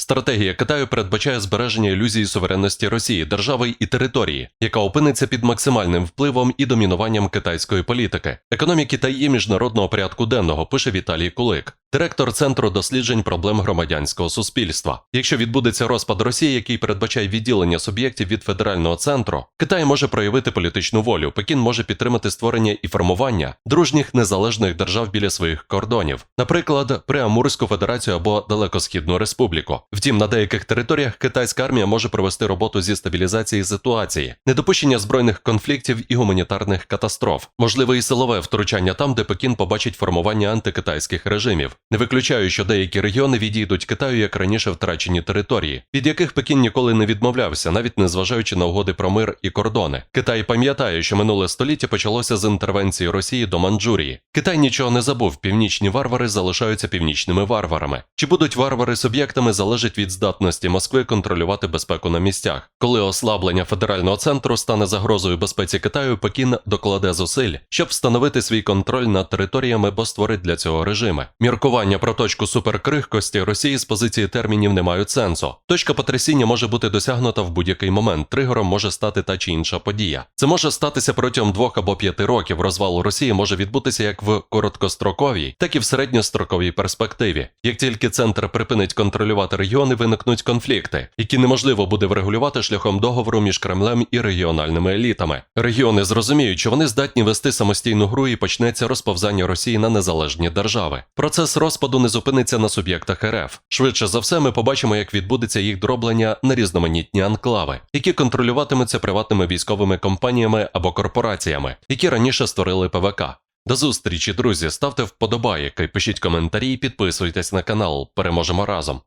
Стратегія Китаю передбачає збереження ілюзії суверенності Росії, держави і території, яка опиниться під максимальним впливом і домінуванням китайської політики, економіки та її міжнародного порядку денного, пише Віталій Кулик. Директор Центру досліджень проблем громадянського суспільства. Якщо відбудеться розпад Росії, який передбачає відділення суб'єктів від федерального центру, Китай може проявити політичну волю. Пекін може підтримати створення і формування дружніх незалежних держав біля своїх кордонів, наприклад, Преамурську федерацію або Далекосхідну республіку. Втім, на деяких територіях китайська армія може провести роботу зі стабілізації ситуації, недопущення збройних конфліктів і гуманітарних катастроф, можливе і силове втручання там, де Пекін побачить формування антикитайських режимів. Не виключаю, що деякі регіони відійдуть Китаю як раніше втрачені території, від яких Пекін ніколи не відмовлявся, навіть не зважаючи на угоди про мир і кордони. Китай пам'ятає, що минуле століття почалося з інтервенції Росії до Манджурії. Китай нічого не забув. Північні варвари залишаються північними варварами. Чи будуть варвари суб'єктами залежить від здатності Москви контролювати безпеку на місцях. Коли ослаблення федерального центру стане загрозою безпеці Китаю, Пекін докладе зусиль, щоб встановити свій контроль над територіями, бо створить для цього режими. Міркування про точку суперкрихкості Росії з позиції термінів не мають сенсу. Точка потрясіння може бути досягнута в будь-який момент. Тригером може стати та чи інша подія. Це може статися протягом двох або п'яти років. Розвал Росії може відбутися як в короткостроковій, так і в середньостроковій перспективі. Як тільки центр припинить контролювати регіони, виникнуть конфлікти, які неможливо буде врегулювати шляхом договору між Кремлем і регіональними елітами. Регіони зрозуміють, що вони здатні вести самостійну гру і почнеться розповзання Росії на незалежні держави. Процес розпаду не зупиниться на суб'єктах РФ. Швидше за все, ми побачимо, як відбудеться їх дроблення на різноманітні анклави, які контролюватимуться приватними військовими компаніями або корпораціями, які раніше створили ПВК. До зустрічі, друзі. Ставте вподобайки, пишіть коментарі і підписуйтесь на канал. Переможемо разом.